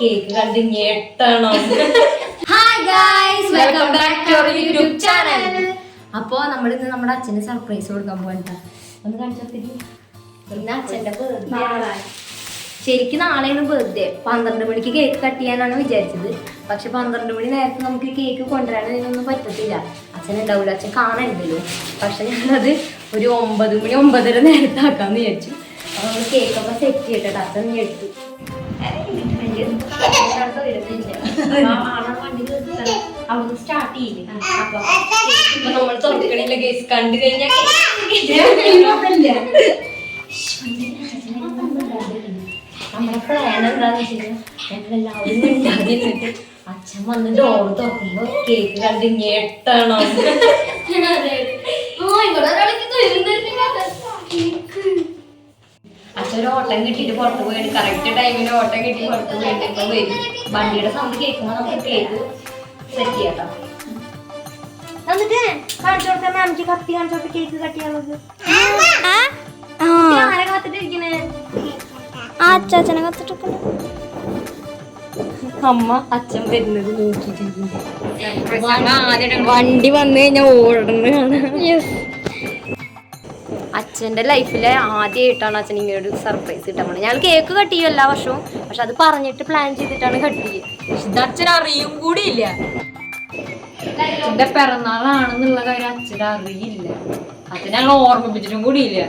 Cake കണ്ട് ഞെട്ടണം hi guys welcome back to our YouTube channel അപ്പോ നമ്മൾ ഇന്ന് നമ്മുടെ അച്ഛന് സർപ്രൈസ് കൊടുക്കാൻ പോകണ്ട ഒന്ന് കാണിച്ചു ഇന്ന് അച്ഛന്റെ ബർത്ത്ഡേ ശരിക്കും നാളെയാണ് ബർത്ത്ഡേ പന്ത്രണ്ട് മണിക്ക് കേക്ക് കട്ട് ചെയ്യാനാണ് വിചാരിച്ചത്. പക്ഷെ പന്ത്രണ്ട് മണി നേരത്തെ നമുക്ക് കേക്ക് കൊണ്ടുവരാനൊന്നും പറ്റത്തില്ല. അച്ഛൻ ഉണ്ടാവില്ല അച്ഛൻ കാണണ്ടല്ലോ പക്ഷെ ഞാനത് ഒരു ഒമ്പത് മണി ഒമ്പതര നേരത്താക്കാന്ന് വിചാരിച്ചു. അപ്പൊ നമ്മൾ കേക്കൊക്കെ സെറ്റ് ചെയ്തിട്ട് അച്ഛൻ ഞെട്ടു സ്റ്റാർട്ട് നമ്മൾ കേസ് കണ്ടു അച്ഛൻ വന്ന് ഡോർ തുറക്കുമ്പോ കേക്ക് കണ്ട് ഞെട്ടണം അച്ഛൻ ഒരു ഓട്ടം കിട്ടിയിട്ട് പുറത്ത് പോയിട്ട് കറക്റ്റ് ടൈമിന് ഓട്ടം കിട്ടി പുറത്ത് പോയിട്ട് ഇപ്പൊ വരും. വണ്ടിയുടെ സൗണ്ട് കേൾക്കുമ്പോ നമുക്ക് കേക്ക് സെറ്റ് ചെയ്യാം എന്നിട്ട് കാണിച്ചു കൊടുക്കാൻ മാമിക്ക് കത്തി കാണിച്ചു കൊടുത്ത് കേക്ക് കട്ട് ചെയ്യാനുള്ളത് ആരെ കാത്തിട്ടിരിക്കണേ? അച്ഛനെ അമ്മ അച്ഛൻ വരുന്നത് നോക്കിയിട്ടിരിക്കുന്നു. വണ്ടി വന്നു കഴിഞ്ഞാൽ ഓടണതാണ്. അച്ഛന്റെ ലൈഫിലെ ആദ്യമായിട്ടാണ് അച്ഛൻ ഇങ്ങനെ ഒരു സർപ്രൈസ് കിട്ടാൻ പോണത്. ഞങ്ങൾ കേക്ക് കട്ട് ചെയ്യും എല്ലാ വർഷവും പക്ഷെ അത് പറഞ്ഞിട്ട് പ്ലാൻ ചെയ്തിട്ടാണ് കട്ട് ചെയ്യുക അച്ഛൻ അറിയും കൂടിയില്ല അച്ഛന്റെ പിറന്നാളാണെന്നുള്ള കാര്യം അച്ഛൻ അറിയില്ല. അച്ഛൻ ഞങ്ങൾ ഓർമ്മിപ്പിച്ചിട്ടും കൂടിയില്ല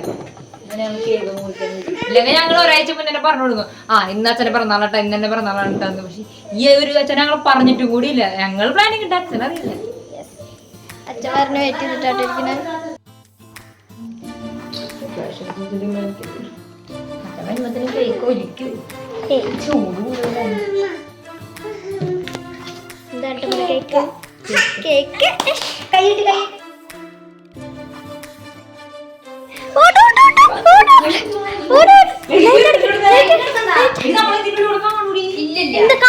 ഇല്ലെങ്കിൽ ഞങ്ങൾ ഒരാഴ്ച മുന്നേ തന്നെ പറഞ്ഞു കൊടുക്കും. ആ ഇന്ന് അച്ഛനെ പിറന്നാളാട്ടോ ഇന്ന് തന്നെ പിറന്നാളാണ് പക്ഷെ ഈ ഒരു അച്ഛൻ ഞങ്ങൾ പറഞ്ഞിട്ടും കൂടിയില്ല ഞങ്ങൾ പ്ലാനിങ് ഇട്ട അച്ഛനറിയില്ല അച്ഛൻ പറഞ്ഞു വെയിറ്റ് ചെയ്തിട്ടാട്ടിരിക്കണേ അച്ഛൻ വരുമ്പത്തിന് കേക്ക് ഒലിക്കും കേക്ക് കൈയിട്ട് കൈ എന്താ ഇല്ല കാണും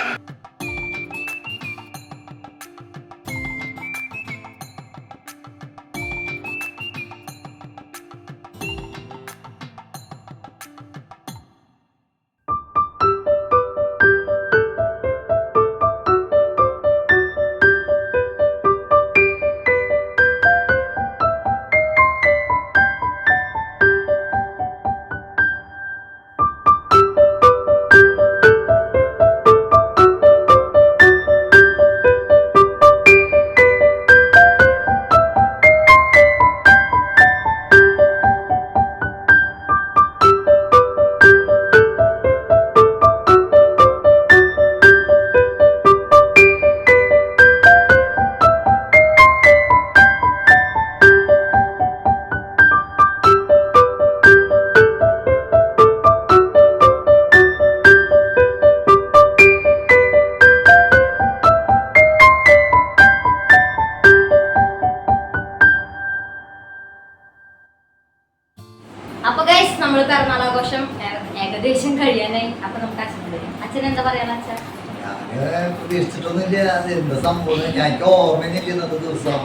ഗൈസ് നമ്മൾ പിറന്നാളാഘോഷം ഏകദേശം കഴിയാനായി. അപ്പൊ നമുക്ക് അച്ഛൻ അച്ഛൻ എന്താ പറയാ അച്ഛൻ? പ്രതീക്ഷിച്ചിട്ടൊന്നുമില്ല. അത് എന്താ സംഭവം? ഞാൻ എനിക്ക് ഓർമ്മയില്ല ഇന്നത്തെ ദിവസം.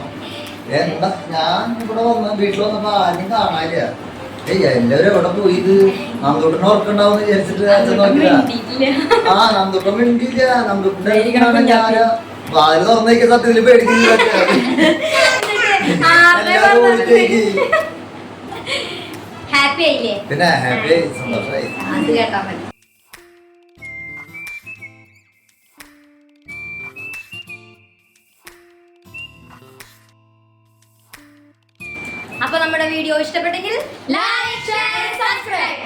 എന്താ? ഞാൻ ഇവിടെ വന്ന വീട്ടിൽ വന്നപ്പോ ആരും കാണാനില്ല. ഏയ് എല്ലാവരും എവിടെ പോയി ഇത്? നന്ദുട്ടനെ ഓർക്കണ്ടാവും വിചാരിച്ചിട്ട് അച്ഛൻ നോക്കില്ല ആ നന്ദുട്ടൻ മിണ്ടിയില്ല. നന്ദുട്ടന്റെ ഞാൻ വാൽ തുറന്നേക്ക് സത്യത്തിൽ പേടിക്കുന്നില്ല. എല്ലാവരും ഓടിച്ചേക്ക്. ഹാപ്പി ആയില്ലേ? പിന്നെ ഹാപ്പി സന്തോഷമായി. അത് കേട്ടാ മതി അപ്പൊ നമ്മുടെ വീഡിയോ ഇഷ്ടപ്പെട്ടെങ്കിൽ ലൈക്ക് ഷെയർ സബ്സ്ക്രൈബ്